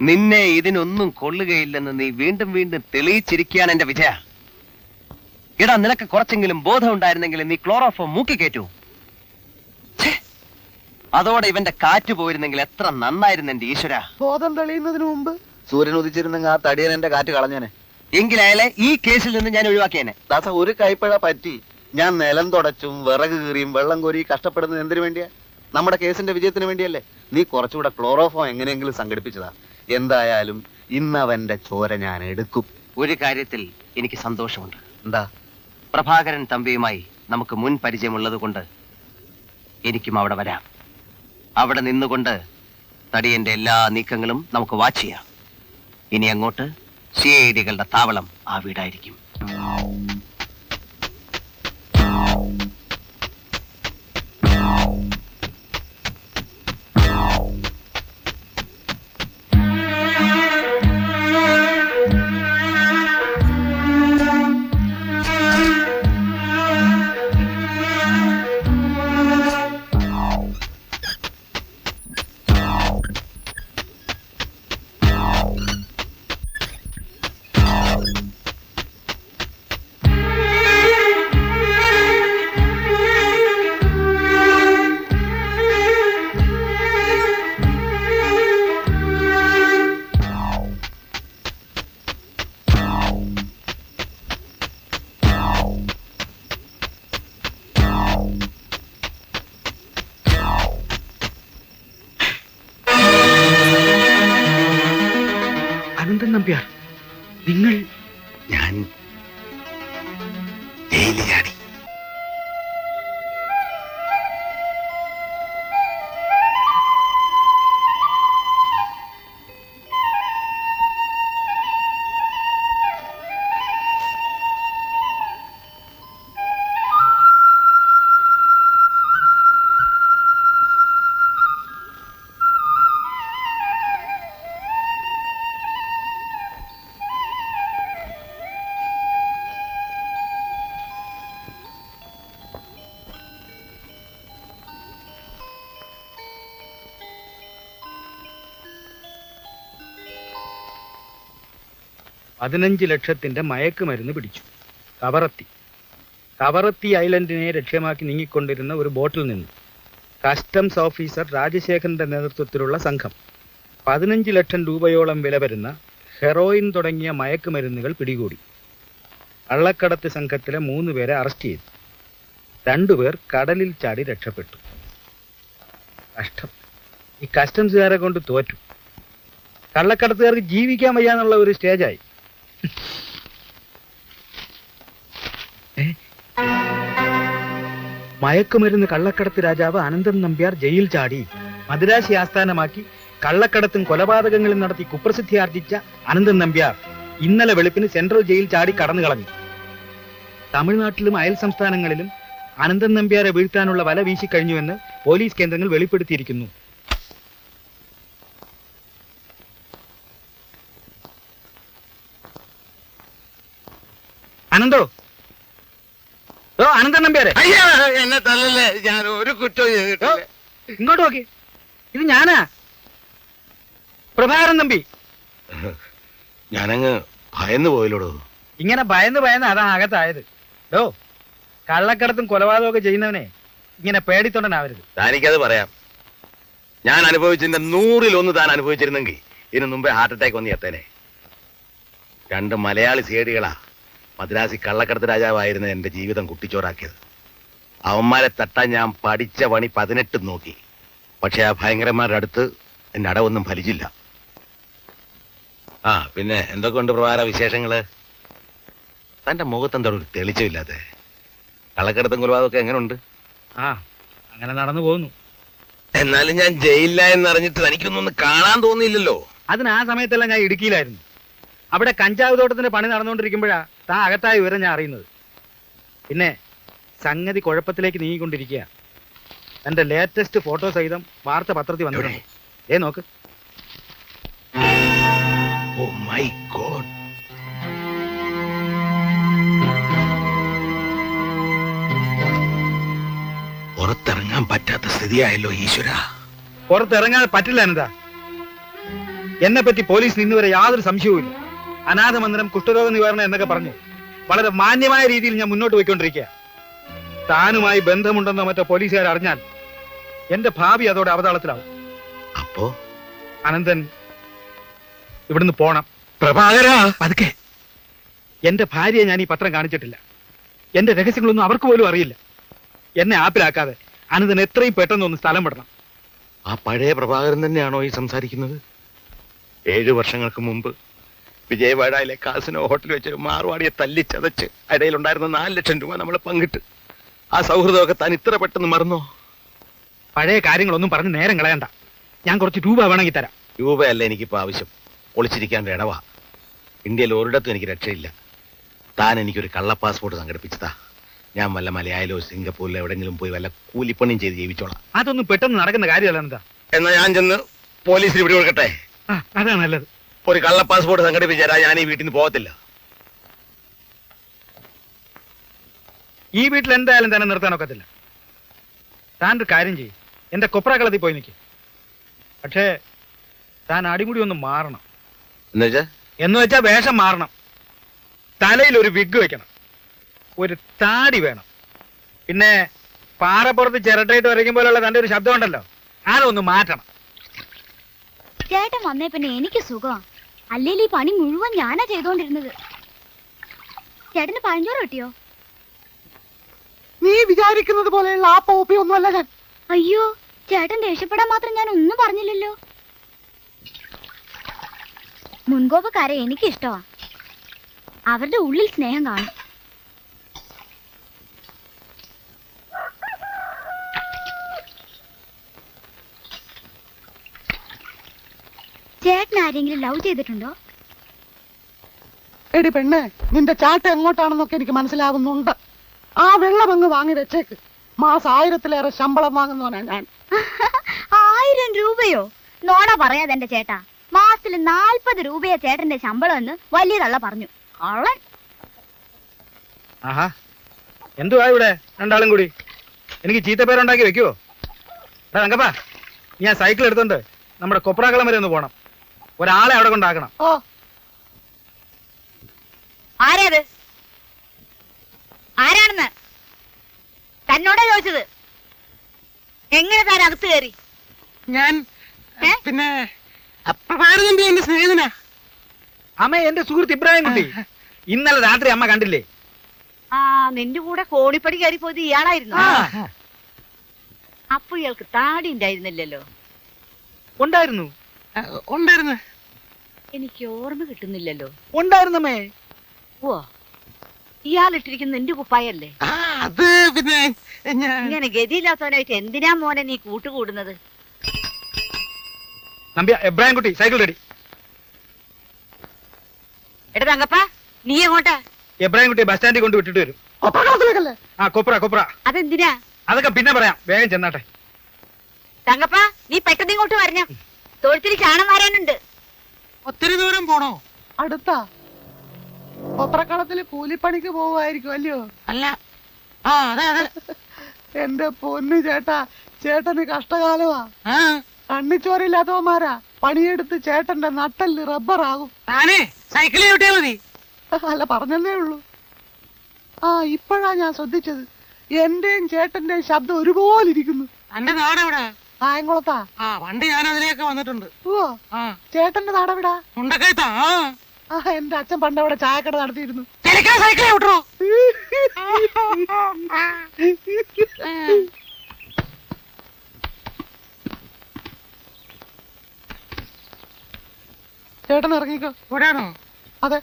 നിന്നെ ഇതിനൊന്നും കൊള്ളുകയില്ലെന്ന് നീ വീണ്ടും വീണ്ടും തെളിയിച്ചിരിക്കുകയാണ് എന്റെ വിജയ. എടാ നിനക്ക് കുറച്ചെങ്കിലും ബോധം ഉണ്ടായിരുന്നെങ്കിൽ നീ ക്ലോറോഫോം മൂക്കി കയറ്റൂ. അതോടെ ഇവന്റെ കാറ്റ് പോയിരുന്നെങ്കിൽ എത്ര നന്നായിരുന്നു എന്റെ ഈശ്വര. ബോധം തെളിയുന്നതിന് മുമ്പ്? സൂര്യൻ ഉദിച്ചിരുന്നെങ്കിൽ ആ തടിയൻ എന്റെ കാറ്റ് കളഞ്ഞേനെ. എങ്കിലയാലെ ഈ കേസിൽ നിന്ന് ഞാൻ ഒഴിവാക്കിയേനെ. ദാസ ഒരു കൈപ്പഴ പറ്റി. ഞാൻ നിലം തുടച്ചും വിറക് കീറിയും വെള്ളം കോരി കഷ്ടപ്പെടുന്നത് എന്തിനു വേണ്ടിയാ? നമ്മുടെ കേസിന്റെ വിജയത്തിന് വേണ്ടിയല്ലേ? നീ കുറച്ചുകൂടെ ക്ലോറോഫോം എങ്ങനെയെങ്കിലും സംഘടിപ്പിച്ചതാ. എന്തായാലും ഇന്ന് അവന്റെ ചോര ഞാൻ എടുക്കും. ഒരു കാര്യത്തിൽ എനിക്ക് സന്തോഷമുണ്ട്. എന്താ? പ്രഭാകരൻ തമ്പിയുമായി നമുക്ക് മുൻ പരിചയമുള്ളത് കൊണ്ട് എനിക്കും അവിടെ വരാം. അവിടെ നിന്നുകൊണ്ട് തടിയന്റെ എല്ലാ നീക്കങ്ങളും നമുക്ക് വാച്ച് ചെയ്യാം. ഇനി അങ്ങോട്ട് സി ഐ ഡികളുടെ താവളം ആ വീടായിരിക്കും. പതിനഞ്ച് ലക്ഷത്തിന്റെ മയക്കുമരുന്ന് പിടിച്ചു. കവറത്തി. കവറത്തി ഐലൻഡിനെ ലക്ഷ്യമാക്കി നീങ്ങിക്കൊണ്ടിരുന്ന ഒരു ബോട്ടിൽ നിന്ന്. കസ്റ്റംസ് ഓഫീസർ രാജശേഖരന്റെ നേതൃത്വത്തിലുള്ള സംഘം. പതിനഞ്ച് ലക്ഷം രൂപയോളം വില വരുന്ന ഹെറോയിൻ തുടങ്ങിയ മയക്കുമരുന്നുകൾ പിടികൂടി. കള്ളക്കടത്ത് സംഘത്തിലെ മൂന്ന് പേരെ അറസ്റ്റ് ചെയ്തു. രണ്ടുപേർ കടലിൽ ചാടി രക്ഷപ്പെട്ടു. കഷ്ടം. ഈ കസ്റ്റംസുകാരെ കൊണ്ട് തോറ്റു. കള്ളക്കടത്തുകാർക്ക് ജീവിക്കാൻ വയ്യാന്നുള്ള ഒരു സ്റ്റേജായി? മയക്കുമരുന്ന് കള്ളക്കടത്ത് രാജാവ് അനന്തൻ നമ്പ്യാർ ജയിൽ ചാടി. മദിരാശി ആസ്ഥാനമാക്കി കള്ളക്കടത്തും കൊലപാതകങ്ങളും നടത്തി കുപ്രസിദ്ധി ആർജിച്ച അനന്തൻ നമ്പ്യാർ ഇന്നലെ വെളുപ്പിന് സെൻട്രൽ ജയിൽ ചാടി കടന്നു കളഞ്ഞു തമിഴ്നാട്ടിലും അയൽ സംസ്ഥാനങ്ങളിലും അനന്തൻ നമ്പ്യാരെ വീഴ്ത്താനുള്ള വല വീശിക്കഴിഞ്ഞുവെന്ന് പോലീസ് കേന്ദ്രങ്ങൾ വെളിപ്പെടുത്തിയിരിക്കുന്നു. അനന്തോ? ഓ അനന്തൻ നമ്പ്യാരെ. അയ്യാ എന്നെ തല്ലല്ലേ? ഞാൻ ഒരു കുറ്റവും ചെയ്തിട്ടോ ഇങ്ങോട്ട് നോക്കി. ഇത് ഞാനാ. പ്രഭാകരൻ തമ്പി. ഞാനങ്ങ് ഭയന്ന് പോയില്ലോടോ? ഇങ്ങനെ ഭയന്ന് ഭയന്ന് അതാ അകത്തായത്. ഡോ കള്ളക്കടത്തും കൊലപാതകം ഒക്കെ ചെയ്യുന്നവനെ ഇങ്ങനെ പേടിത്തൊണ്ടനാവരുത്. താനിക്കത് പറയാം. ഞാൻ അനുഭവിച്ചതിന്റെ നൂറിൽ ഒന്ന് താൻ അനുഭവിച്ചിരുന്നെങ്കിൽ ഇതിനു മുമ്പേ ഹാർട്ട് അറ്റാക്ക് വന്ന് എത്തേനെ രണ്ട് മലയാളി സേടികളാ. മദ്രാസി കള്ളക്കടത്ത് രാജാവായിരുന്നു എന്റെ ജീവിതം കുട്ടിച്ചോറാക്കിയത്. അവന്മാരെ തട്ടാൻ ഞാൻ പഠിച്ച പണി പതിനെട്ട് നോക്കി. പക്ഷെ ആ ഭയങ്കരന്മാരുടെ അടുത്ത് എന്റെ അടവൊന്നും ഫലിച്ചില്ല. ആ പിന്നെ എന്തൊക്കെയുണ്ട് പ്രഭാര വിശേഷങ്ങൾ? തന്റെ മുഖത്ത് എന്താ ഒരു തെളിച്ചമില്ലാതെ കള്ളക്കടത്തും കൊലപാതകമൊക്കെ എങ്ങനെയുണ്ട് ആ അങ്ങനെ നടന്നു പോകുന്നു. എന്നാലും ഞാൻ ജയിലില്ല എന്നറിഞ്ഞിട്ട് തനിക്കൊന്നും കാണാൻ തോന്നിയില്ലല്ലോ. അതിന് ആ സമയത്തെല്ലാം ഞാൻ ഇടുക്കിയിലായിരുന്നു. അവിടെ കഞ്ചാവ് തോട്ടത്തിന്റെ പണി നടന്നുകൊണ്ടിരിക്കുമ്പോഴാ താ അകത്തായ വിവരം ഞാൻ അറിയുന്നത്. പിന്നെ സംഗതി കുഴപ്പത്തിലേക്ക് നീങ്ങിക്കൊണ്ടിരിക്കുക എന്റെ ലേറ്റസ്റ്റ് ഫോട്ടോ സഹിതം വാർത്ത പത്രത്തിൽ വന്നിട്ടുണ്ട്. ഏ നോക്ക്. Oh my God. പുറത്തിറങ്ങാൻ പറ്റാത്ത സ്ഥിതിയായല്ലോ ഈശ്വര. പുറത്തിറങ്ങാൻ പറ്റില്ല എന്താ എന്നെ പറ്റി പോലീസിന് ഇന്നുവരെ യാതൊരു സംശയവും സംശയവുമില്ല. അനാഥ മന്ദിരം കുഷ്ഠരോഗ നിവാരണം എന്നൊക്കെ പറഞ്ഞു. വളരെ മാന്യമായ രീതിയിൽ ഞാൻ മുന്നോട്ട് പോയിക്കൊണ്ടിരിക്കുക. താനുമായി ബന്ധമുണ്ടെന്ന് മറ്റോ പോലീസുകാർ അറിഞ്ഞാൽ എന്റെ ഭാവി അതോടെ അവതാളത്തിലാവും. അപ്പോ? അനന്തൻ ഇവിടുന്ന് പോണം. പ്രഭാകര! പതുക്കെ. എന്റെ ഭാര്യയെ ഞാൻ ഈ പത്രം കാണിച്ചിട്ടില്ല. എന്റെ രഹസ്യങ്ങളൊന്നും അവർക്ക് പോലും അറിയില്ല. എന്നെ ആപ്പിലാക്കാതെ അനന്തൻ എത്രയും പെട്ടെന്ന് ഒന്ന് സ്ഥലം വിടണം. ആ പഴയ പ്രഭാകരൻ തന്നെയാണോ ഈ സംസാരിക്കുന്നത്? ഏഴു വർഷങ്ങൾക്ക് മുമ്പ് വിജയവാഡയിലെ കാസിനോ ഹോട്ടലിൽ വെച്ച് മാറുവാടിയെ തല്ലിച്ചതച്ച് ഇടയിലുണ്ടായിരുന്ന നാല് ലക്ഷം രൂപ നമ്മൾ പങ്കിട്ട്. ആ സൗഹൃദമൊക്കെ താൻ ഇത്ര പെട്ടെന്ന് മറന്നോ? പഴയ കാര്യങ്ങളൊന്നും പറഞ്ഞ് നേരം കളയണ്ട. ഞാൻ കുറച്ച് രൂപ വേണമെങ്കിൽ തരാം. രൂപയല്ല എനിക്കിപ്പോൾ ആവശ്യം. ഒളിച്ചിരിക്കാൻ ഇടവാ. ഇന്ത്യയിൽ ഒരിടത്തും എനിക്ക് രക്ഷയില്ല. താൻ എനിക്കൊരു കള്ള പാസ്പോർട്ട് സംഘടിപ്പിച്ചതാ. ഞാൻ വല്ല മലയാളിലോ സിംഗപ്പൂരിലോ എവിടെങ്കിലും പോയി വല്ല കൂലിപ്പണിയും ചെയ്ത് ജീവിച്ചോളാം. അതൊന്നും പെട്ടെന്ന് നടക്കുന്ന കാര്യമല്ല എന്താ എന്നാ ഞാൻ ചെന്ന് പോലീസിൽ വിടി കൊടുക്കട്ടെ അതാണ് അതാ നല്ലത്. ഒരു കള്ള പാസ്പോർട്ട് സംഘടിപ്പിച്ചാൽ ഞാൻ ഈ വീട്ടിൽ നിന്ന് പോകത്തില്ല. ഈ വീട്ടിൽ എന്തായാലും തന്നെ നിർത്താൻ ഒക്കത്തില്ല. താൻ ഒരു കാര്യം ചെയ്യും. എന്റെ കൊപ്രാക്കളത്തിൽ പോയി നിൽക്കും പക്ഷേ താൻ അടിമുടി ഒന്ന് മാറണം. എന്നുവെച്ചാ എന്ന് വെച്ചാൽ വേഷം മാറണം. തലയിൽ ഒരു വിഗ് വെക്കണം. ഒരു താടി വേണം. പിന്നെ പാറപ്പുറത്ത് ചിരട്ടയിട്ട് വരയ്ക്കുമ്പോഴുള്ള തന്റെ ഒരു ശബ്ദമുണ്ടല്ലോ ആരൊന്ന് അതൊന്ന് മാറ്റണം. ചേട്ടൻ വന്നേ പിന്നെ എനിക്ക് സുഖമാ. അല്ലെങ്കിൽ ഈ പണി മുഴുവൻ ഞാനാ ചെയ്തോണ്ടിരുന്നത്. ചേട്ടന് പഴഞ്ചോറ് കിട്ടിയോ? നീ വിചാരിക്കുന്നത് പോലെയുള്ള ആ പോപ്പി ഒന്നുമല്ല ഞാൻ. അയ്യോ ചേട്ടൻ ദേഷ്യപ്പെടാൻ മാത്രം ഞാൻ ഒന്നും പറഞ്ഞില്ലല്ലോ. മുൻകോപക്കാരെ എനിക്ക് ഇഷ്ടമാ അവരുടെ ഉള്ളിൽ സ്നേഹം കാണും. ചേട്ടൻ ആരെങ്കിലും ലവ് ചെയ്തിട്ടുണ്ടോ? എടി പെണ്ണെ നിന്റെ ചാട്ട എങ്ങോട്ടാണെന്നൊക്കെ എനിക്ക് മനസ്സിലാവുന്നുണ്ട്. ആ വെള്ളം അങ്ങ് വാങ്ങി വെച്ചേക്ക്. മാസം ആയിരത്തിലേറെ ശമ്പളം വാങ്ങുന്നവനാ ഞാൻ. ആയിരം രൂപയോ? നോണ പറയാതെ എന്റെ ചേട്ടാ. മാസത്തിൽ നാൽപ്പത് രൂപയാ ചേട്ടന്റെ ശമ്പളം എന്ന് വലിയ തള്ള പറഞ്ഞു. കള്ളൻ. ആഹാ. എന്തുവാ ഇവിടെ? രണ്ടാളും കൂടി. എനിക്ക് ചീത്തപ്പേരുണ്ടാക്കി വെക്കുവോ? ഞാൻ തങ്കപ്പാ സൈക്കിൾ എടുത്തോണ്ട് നമ്മുടെ കൊപ്രാക്കളം വരെ ഒന്ന് പോണം. ഒരാളെ അവിടെ കൊണ്ടാക്കണം. ഓ. ആരേത്? ആരാണെന്ന്? തന്നോടാ ചോദിച്ചത്. എങ്ങനെ താൻ അകത്ത് കയറി? ഞാൻ ഏ? പിന്നെ പ്രഭാരതന്റെ എന്റെ സ്നേഹിതന? അമ്മ എന്റെ സുഹൃത്ത് ഇബ്രാഹിം കുട്ടി ഇന്നലെ രാത്രി അമ്മ കണ്ടില്ലേ? ആ നിന്റെ കൂടെ കോണിപ്പടി കയറി പോയത് ഇയാളായിരുന്നു. അപ്പൊ ഇയാൾക്ക് താടി ഉണ്ടായിരുന്നില്ലല്ലോ. ഉണ്ടായിരുന്നു. ഉണ്ടായിരുന്നു. എനിക്ക് ഓർമ്മ കിട്ടുന്നില്ലല്ലോ. ഉണ്ടായിരുന്നമ്മേ. ഓ ഇയാളിട്ടിരിക്കുന്ന എന്റെ കുപ്പായല്ലേ? ആ അത് പിന്നെ ഇങ്ങനെ ഗതിയില്ലാത്തവനായിട്ട് എന്തിനാ മോനെ നീ കൂട്ടുകൂടുന്നത്? നമ്പ്യ എബ്രാഹിം കുട്ടി സൈക്കിൾ റെഡി. എടാ തങ്കപ്പ നീ എങ്ങോട്ടാ? എബ്രാഹിം കുട്ടി ബസ് സ്റ്റാൻഡിൽ കൊണ്ട് വിട്ടിട്ട് വരും. ആ കൊപ്ര കൊപ്ര. അതെന്തിനാ? അതൊക്കെ പിന്നെ പറയാം. വേഗം ചെന്നാട്ടെ. തങ്കപ്പ നീ പെട്ടെന്ന് ഇങ്ങോട്ട് വരണം. തൊഴുത്തിൽ ചാണം വരാനുണ്ട്. ഒത്തിരി ദൂരം പോണോ? അടുത്താ. ഒപ്പറക്കളത്തിൽ കൂലിപ്പണിക്ക് പോവായിരിക്കും അല്ലയോ? അല്ല. ആ അതെ അതെ. എന്റെ പൊന്നു ചേട്ടാ ചേട്ടന് കഷ്ടകാലമാ. കണ്ണിച്ചോരില്ലാത്തവന്മാരാ പണിയെടുത്ത് ചേട്ടന്റെ നട്ടൽ റബ്ബറാകും. താനേ മതി. അല്ല പറഞ്ഞതേ ഉള്ളൂ. ആ ഇപ്പോഴാ ഞാൻ ശ്രദ്ധിച്ചത്. എന്റെയും ചേട്ടന്റെയും ശബ്ദം ഒരുപോലെ ഇരിക്കുന്നു നാടെവിടാ? കായംകുളത്താ ആ പണ്ട് ഞാൻ അതിലേക്ക് വന്നിട്ടുണ്ട്. ഓ ആ. ചേട്ടന്റെ നാടെവിടാ? മുണ്ടക്കയത്താ ആ എന്റെ അച്ഛൻ പണ്ട് അവിടെ ചായക്കട നടത്തിയിരുന്നു. സൈക്കിളിൽ വിട്ടോ. ചേട്ടൻ ഇറങ്ങിക്കോ. ഇവിടെയാണോ അതെ.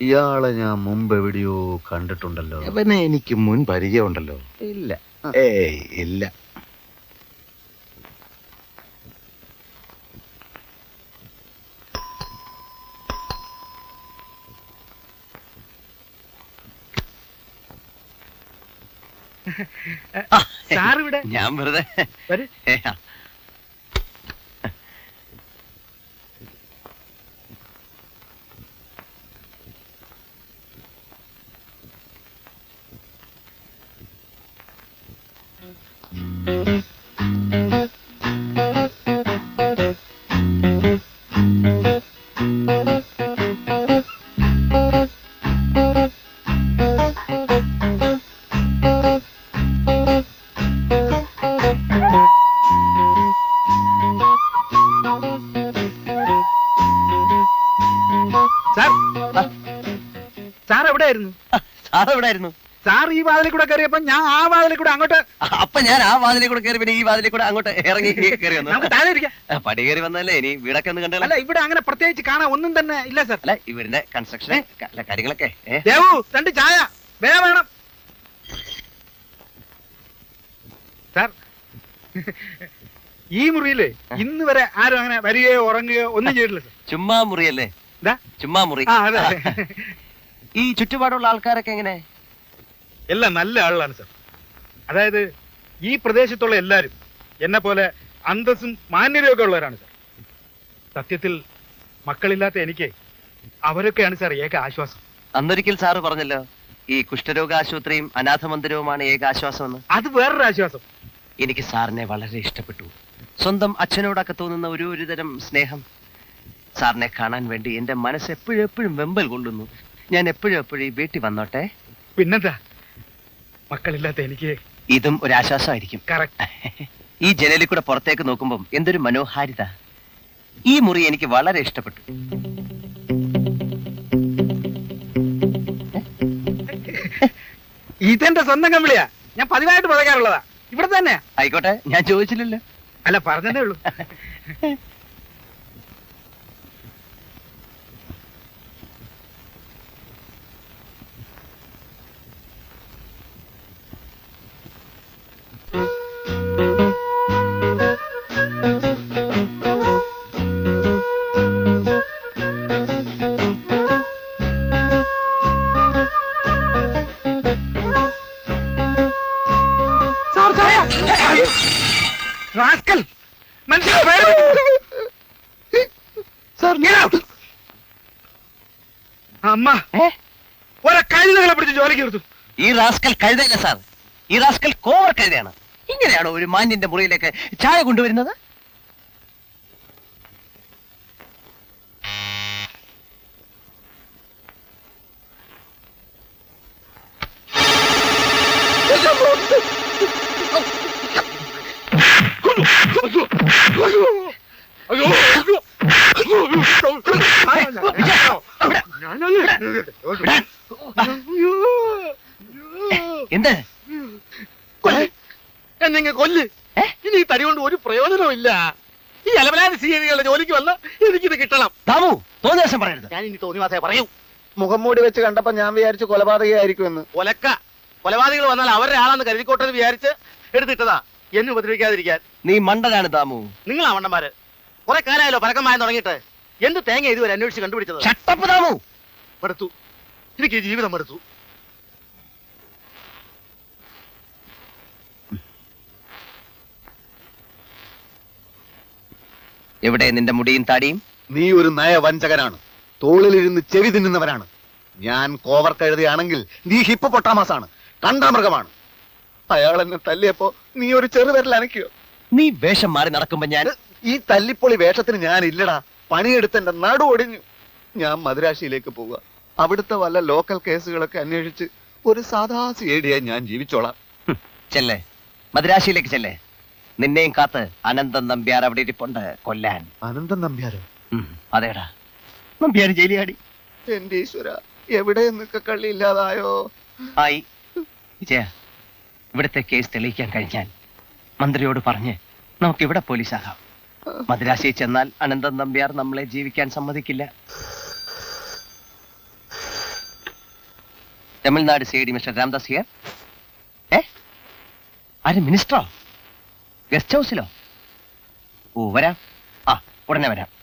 ഇയാളെ ഞാൻ മുമ്പ് എവിടെയോ കണ്ടിട്ടുണ്ടല്ലോ. അവനെ എനിക്ക് മുൻ പരിചയമുണ്ടല്ലോ. ഇല്ല. ഏയ് ഇല്ല. സാർ ഇവിടെ. ഞാൻ വെറുതെ സാർ സാർ എവിടെയായിരുന്നു? സാർ എവിടെയായിരുന്നു? സാർ ഈ വാതിലിൽ കൂടെ കയറിയപ്പോ ഞാൻ ആ വാതിലിൽ കൂടെ അങ്ങോട്ട് അപ്പൊ ഞാൻ ആ വാതിലിൽ കൂടെ കയറി പിന്നെ ഈ വാതിലിൽ കൂടെ അങ്ങോട്ട് ഇറങ്ങി കയറി നമുക്ക് താഴെ ഇരിക്കാം. ആ, പടി കയറി വന്നല്ലേ ഇനി വീടൊക്കെ ഒന്ന് കണ്ടല്ലോ ഇവിടെ അങ്ങനെ പ്രത്യേകിച്ച് കാണാൻ ഒന്നും തന്നെ ഇല്ല സാർ. അല്ല ഇവരുടെ കൺസ്ട്രക്ഷൻ കാര്യങ്ങളൊക്കെ? ദേവു രണ്ട് ചായ. വേഗം വേണം. സാർ ഈ മുറിയിൽ ഇന്ന് വരെ ആരും അങ്ങനെ വരികയോ ഉറങ്ങുകയോ ഒന്നും ചെയ്തിട്ടില്ല സാർ. ചുമ്മാ മുറിയല്ലേ? ചുമ്മാ മുറി. ഈ ചുറ്റുപാടുള്ള ആൾക്കാരൊക്കെ എങ്ങനെ? എല്ലാം നല്ല ആളുകളാണ് സർ. അതായത് ഈ പ്രദേശത്തുള്ള എല്ലാവരും എന്നെ പോലെ അന്തസ്സും മാന്യതയും ഒക്കെ ഉള്ളവരാണ് സർ. സത്യത്തിൽ മക്കളില്ലാത്ത എനിക്ക് അവരൊക്കെയാണ് സാർ ഏക ആശ്വാസം. അന്നൊരിക്കൽ സാറ് പറഞ്ഞല്ലോ ഈ കുഷ്ഠരോഗ ആശുപത്രിയും അനാഥ മന്ദിരവുമാണ് ഏക ആശ്വാസം എന്ന് അത് വേറൊരു ആശ്വാസം. എനിക്ക് സാറിനെ വളരെ ഇഷ്ടപ്പെട്ടു. സ്വന്തം അച്ഛനോടൊക്കെ തോന്നുന്ന ഒരു ഒരു തരം സ്നേഹം. സാറിനെ കാണാൻ വേണ്ടി എന്റെ മനസ്സ് എപ്പോഴും എപ്പോഴും വെമ്പൽ കൊള്ളുന്നു. ഞാൻ എപ്പോഴും എപ്പോഴും ഈ വീട്ടിൽ വന്നോട്ടെ. പിന്നെന്താ? മക്കളില്ലാത്ത എനിക്ക് ഇതും ഒരു ആശ്വാസമായിരിക്കും ഈ ജനലിൽ കൂടെ പുറത്തേക്ക് നോക്കുമ്പോൾ എന്തൊരു മനോഹാരിത. ഈ മുറി എനിക്ക് വളരെ ഇഷ്ടപ്പെട്ടു. ഇതെന്റെ സ്വന്തം കമ്പിളിയാ. ഞാൻ പതിവായിട്ട് പറയാറുള്ളതാ ഇവിടെ തന്നെ. ആയിക്കോട്ടെ ഞാൻ ചോദിച്ചില്ലല്ലോ. അല്ല പറഞ്ഞതേ ഉള്ളൂ. റാസ്കൽ കഴുതയല്ല സാർ? ഈ റാസ്കൽ കോവർ കഴുതയാണ് ഇങ്ങനെയാണോ ഒരു മാന്യന്റെ മുറിയിലേക്ക് ചായ കൊണ്ടുവരുന്നത് എന്ത് എന്നെ കൊല്ല് ഏ? ഇനി ഈ തടി കൊണ്ട് ഒരു പ്രയോജനവും ഇല്ല ഈ അലമലാതി സീനികളുടെ ജോലിക്ക് വന്ന എനിക്കിത് കിട്ടണം. താമു തോന്നിയാശം പറയരുത്. ഞാൻ ഇനി തോന്നിവാസേ പറയൂ. മുഖം മൂടി വെച്ച് കണ്ടപ്പോ ഞാൻ വിചാരിച്ചു കൊലപാതകയായിരിക്കുമെന്ന് ഒലക്ക. കൊലപാതകൾ വന്നാൽ അവരുടെ ആളാന്ന് കരുതിക്കോട്ടെന്ന് വിചാരിച്ച് എടുത്തിട്ടതാ. എന്നെ ഉപദ്രവിക്കാതിരിക്കാൻ. നീ മണ്ടനാണ് താമു നിങ്ങളാ മണ്ടന്മാര്. കുറെ കാലമായല്ലോ പരക്കമായ തുടങ്ങിയിട്ട്. എന്ത് തേങ്ങ ഇതുവരെ അന്വേഷിച്ച് കണ്ടുപിടിച്ചത്? ചട്ടപ്പ് താമു എനിക്ക് ജീവിതം മടുത്തു എവിടെ നിന്റെ മുടിയും താടിയും? നീ ഒരു നയ വഞ്ചകനാണ് തോളിലിരുന്ന് ചെവി തിന്നുന്നവനാണ്. ഞാൻ കോവർ കഴുതയാണെങ്കിൽ നീ ഹിപ്പ് പൊട്ടാമാസാണ് കണ്ടാമൃഗമാണ്. അയാൾ എന്നെ തല്ലിയപ്പോ നീ ഒരു ചെറുവിരൽ അനക്കിയോ? നീ വേഷം മാറി നടക്കുമ്പോ ഞാൻ ഈ തല്ലിപ്പൊളി വേഷത്തിന് ഞാൻ ഇല്ലടാ. പണിയെടുത്ത് എന്റെ നടു ഒടിഞ്ഞു. ഞാൻ മദുരാശിയിലേക്ക് പോവുക. അവിടുത്തെ വല്ല ലോക്കൽ കേസുകളൊക്കെ അന്വേഷിച്ച് ഒരു സാധാ സി ഞാൻ ജീവിച്ചോളാം. ചെല്ലേ. മദ്രാശിയിലേക്ക് ചെല്ലേ. നിന്നെയും കാത്ത് അനന്തൻ നമ്പ്യാർ അവിടെ ഇരിപ്പുണ്ട്. കൊല്ലാൻ. അനന്തൻ നമ്പ്യാരോ? അതേടാ. നമ്പ്യാർ ജയിലിയാടി എന്റെ ഈശ്വര എവിടെ നിന്നൊക്കെ കള്ളി ഇല്ലാതായോ? ആയി. വിജയ ഇവിടുത്തെ കേസ് തെളിയിക്കാൻ കഴിഞ്ഞാൽ മന്ത്രിയോട് പറഞ്ഞ് നമുക്ക് ഇവിടെ പോലീസാകാം മദ്രാശിയിൽ ചെന്നാൽ അനന്തൻ നമ്പ്യാർ നമ്മളെ ജീവിക്കാൻ സമ്മതിക്കില്ല. Tamil Nadu C D mister Ramdas here. ഏ? ആര് മിനിസ്റ്ററോ? ഗസ്റ്റ് ഹൗസിലോ? ഓ വരാം. ആ ഉടനെ വരാം.